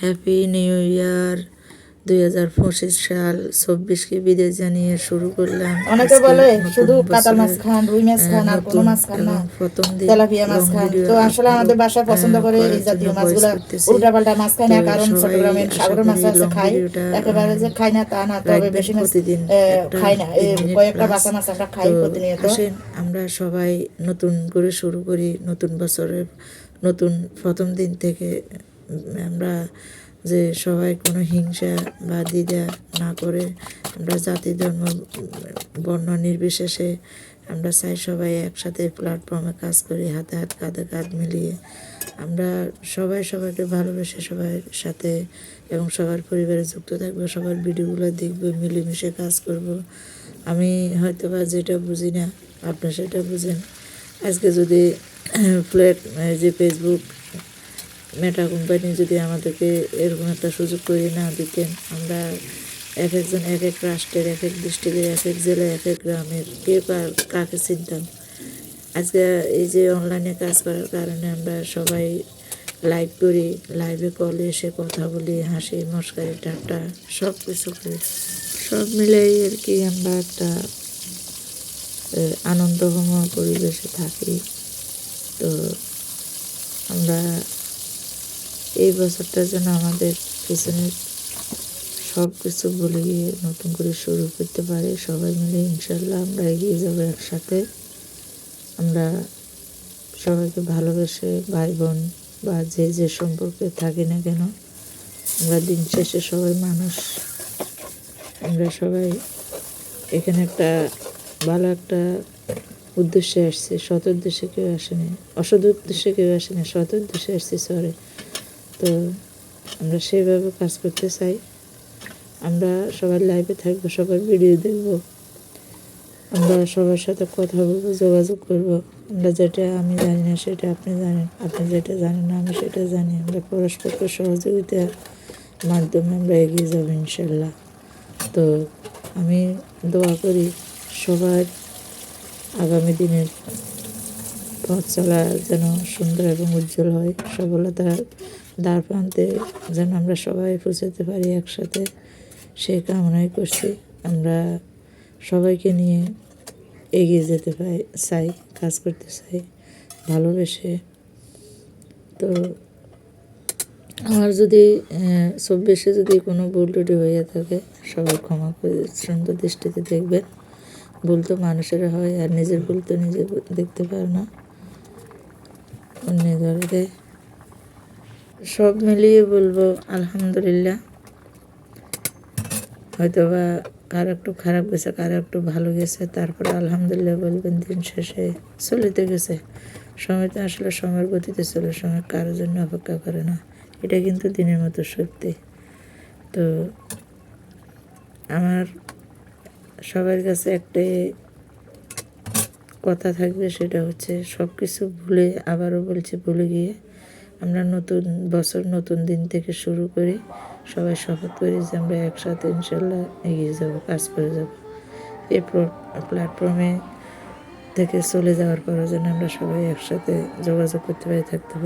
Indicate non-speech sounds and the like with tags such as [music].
Happy new year দুই হাজার পঁচিশ সাল চব্বিশকে বিদায় জানিয়ে শুরু করলাম। অনেকে বলে শুধু কাতাল মাছ খান রুই মাছ খান আর কোনো মাছ খান না প্রথম দিন তেলাপিয়া মাছ খান। তো আসলে আমাদের বাসায় পছন্দ করে এই জাতীয় মাছগুলো উল্টা পাল্টা মাছ খায় না কারণ সবাই চট্টগ্রামের আশা মাছ আছে খাই একেবারে যে খাই না তা না তবে বেশি মাছ প্রতিদিন খাই না। কয়েকটা। বাসা মাছ আমরা খাই প্রতিনিয়ত। আমরা সবাই নতুন করে শুরু করি নতুন বছরের নতুন প্রথম দিন থেকে আমরা যে সবাই কোনো হিংসা বা দ্বিধা না করে আমরা জাতি, ধর্ম, বর্ণ নির্বিশেষে আমরা চাই সবাই একসাথে প্ল্যাটফর্মে কাজ করি, হাতে হাত, কাঁধে কাঁধ মিলিয়ে। আমরা সবাই সবাইকে ভালোবেসে সবার সাথে এবং সবার পরিবারে যুক্ত থাকব, সবার ভিডিওগুলো দেখব, মিলেমিশে কাজ করব। আমি হয়তো বা যেটা বুঝি না, আপনি সেটা বুঝেন। আজকে যদি [clears throat] ফ্ল্যাট যে ফেসবুক মেটা কোম্পানি যদি আমাদেরকে এরকম একটা সুযোগ করে না দিতেন, আমরা এক একজন এক এক রাষ্ট্রের, এক এক ডিস্ট্রিক্টের, এক এক জেলায়, এক এক গ্রামের কে কাকে চিনতাম। আজকে এই যে অনলাইনে কাজ করার কারণে আমরা সবাই লাইভ করি লাইভে কলে এসে কথা বলি, হাসি, মস্কারি, ঠাট্টা সব কিছু করি। সব মিলেই আর কি আমরা একটা আনন্দময় পরিবেশে থাকি। তো আমরা এই বছরটা যেন আমাদের পিছনের সব কিছু ভুলে গিয়ে নতুন করে শুরু করতে পারে। সবাই মিলে ইনশাল্লাহ আমরা এগিয়ে যাব একসাথে। আমরা সবাইকে ভালোবেসে ভাই বোন বা যে যে সম্পর্কে থাকি না কেন, আমরা দিন শেষে সবাই মানুষ। আমরা সবাই এখানে একটা ভালো একটা উদ্দেশ্যে আসছে। সৎ উদ্দেশ্যে কেউ আসেনি, অসৎ উদ্দেশ্যে কেউ আসেনি, সৎ উদ্দেশ্যে আসছে সরে তো আমরা সেইভাবে কাজ করতে চাই। আমরা সবার লাইভে থাকব, সবার ভিডিও দেখব। আমরা সবার সাথে কথা বলব, যোগাযোগ করব। আমরা যেটা, আমি জানি না সেটা আপনি জানেন, আপনি যেটা জানেন না, আমি সেটা জানি। আমরা পরস্পরকে সহযোগিতার মাধ্যমে আমরা এগিয়ে যাব ইনশাল্লাহ। তো আমি দোয়া করি সবার আগামী দিনের পথ চলা যেন সুন্দর এবং উজ্জ্বল হয়। সফলতার দ্বার প্রান্তে যেন আমরা সবাই পৌঁছাতে পারি একসাথে সেই কামনাই করছি। আমরা সবাইকে নিয়ে এগিয়ে যেতে পাই, চাই, কাজ করতে চাই, ভালোবেসে। তো আমার যদি চব্বিশে যদি কোনো ভুল টুটি হয়ে থাকে, সবাই ক্ষমা করে সুন্দর দৃষ্টিতে দেখবেন। ভুল তো মানুষের হয়, আর নিজের ভুল তো নিজে দেখতে পারে না। অন্য ধরে দেয় সব মিলিয়ে বলব, আলহামদুলিল্লাহ। হয়তো বা কারও একটু খারাপ গেছে, কারও একটু ভালো গেছে, তারপরে আলহামদুলিল্লাহ বলবেন দিন শেষে চলিতে গেছে। সময় তো আসলে সময়ের গতিতে চলে, সময় কারোর জন্য অপেক্ষা করে না। এটা কিন্তু দিনের মতো সত্যি। তো আমার সবার কাছে একটাই কথা থাকবে, সেটা হচ্ছে সব কিছু ভুলে, আবারও বলছি, ভুলে গিয়ে আমরা নতুন বছর, নতুন দিন থেকে শুরু করি। সবাই শপথ করি যে আমরা একসাথে ইনশাল্লাহ এগিয়ে যাব, কাজ করে যাব। এই প্ল্যাটফর্মে থেকে চলে যাওয়ার পরও যেন আমরা সবাই একসাথে যোগাযোগ করতে পারি, থাকতে পারি।